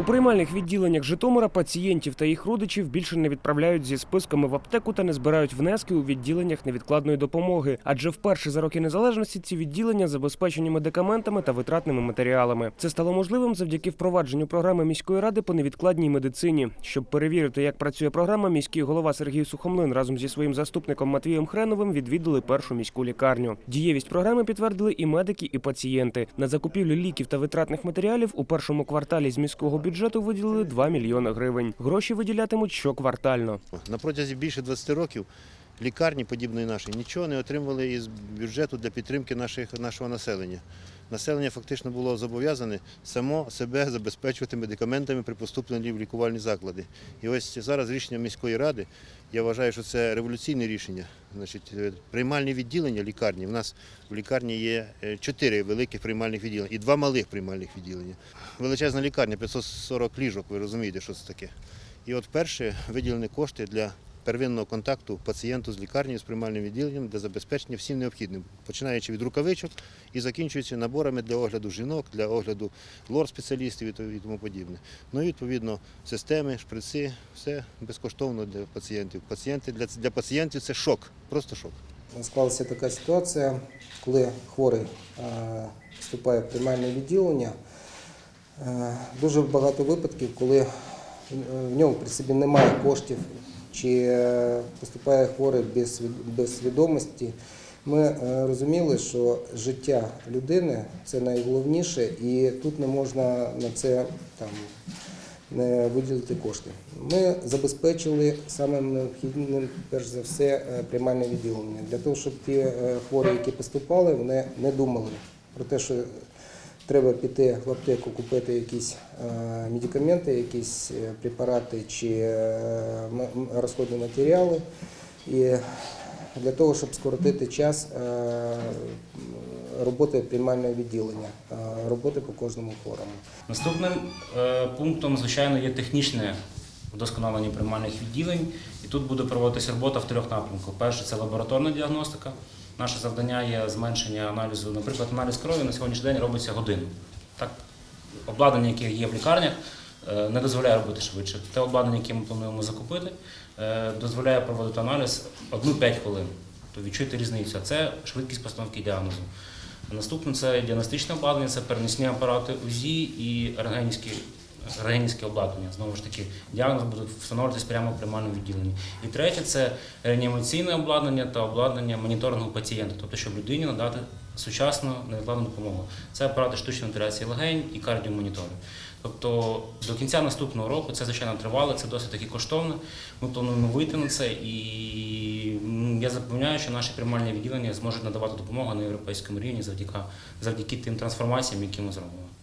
У приймальних відділеннях Житомира пацієнтів та їх родичів більше не відправляють зі списками в аптеку та не збирають внески у відділеннях невідкладної допомоги. Адже вперше за роки незалежності ці відділення забезпечені медикаментами та витратними матеріалами. Це стало можливим завдяки впровадженню програми міської ради по невідкладній медицині. Щоб перевірити, як працює програма, міський голова Сергій Сухомлин разом зі своїм заступником Матвієм Хреновим відвідали першу міську лікарню. Дієвість програми підтвердили і медики, і пацієнти. На закупівлю ліків та витратних матеріалів у першому кварталі з міського бюджету виділили 2 мільйони гривень. Гроші виділятимуть щоквартально. На протязі більше 20 років лікарні подібної нашої нічого не отримували із бюджету для підтримки наших, нашого населення. Населення фактично було зобов'язане само себе забезпечувати медикаментами при поступленні в лікувальні заклади. І ось зараз рішення міської ради, я вважаю, що це революційне рішення. Значить, е, приймальні відділення лікарні. У нас в лікарні є е, чотири великих приймальних відділення і два малих приймальних відділення. Величезна лікарня, 540 ліжок, ви розумієте, що це таке. І от перше виділені кошти для первинного контакту пацієнту з лікарні з приймальним відділенням для забезпечення всім необхідним, починаючи від рукавичок і закінчуючи наборами для огляду жінок, для огляду лор-спеціалістів і тому подібне. Ну і відповідно системи, шприци, все безкоштовно для пацієнтів. Пацієнти для, для пацієнтів це шок, просто шок. Склалася така ситуація, коли хворий е, вступає в приймальне відділення. е, Дуже багато випадків, коли е, в нього при собі немає коштів, чи е, поступає хворий без, без свідомості. Ми е, розуміли, що життя людини це найголовніше, і тут не можна на це там, не виділити кошти. Ми забезпечили самим необхідним, перш за все, е, приймальне відділення. Для того, щоб ті хворі, які поступали, вони не думали про те, що треба піти в аптеку, купити якісь е, медикаменти, якісь е, препарати чи е, розходні матеріали. І для того, щоб скоротити час роботи приймального відділення, роботи по кожному хворому. Наступним пунктом, звичайно, є технічне вдосконалення приймальних відділень. І тут буде проводитися робота в трьох напрямках. Перше це лабораторна діагностика. Наше завдання є зменшення аналізу. Наприклад, аналіз крові на сьогоднішній день робиться годину. Так, обладнання, яке є в лікарнях, е, не дозволяє робити швидше. Те обладнання, яке ми плануємо закупити, е, дозволяє проводити аналіз 1-5 хвилин. То відчуйте різницю. Це швидкість постановки діагнозу. Наступне це діагностичне обладнання, це перенесні апарати УЗІ і рентгенівські рентгенівське обладнання. Знову ж таки, діагноз буде встановлюватись прямо в приймальному відділенні. І третє це реанімаційне обладнання та обладнання моніторингу пацієнта, тобто, щоб людині надати сучасну невідкладну допомогу. Це апарати штучної вентиляції легень і кардіомонітори. Тобто до кінця наступного року це звичайно тривало, це досить таки коштовно. Ми плануємо вийти на це, і я запевняю, що наші приймальні відділення зможуть надавати допомогу на європейському рівні завдяки, завдяки тим трансформаціям, які ми зробимо.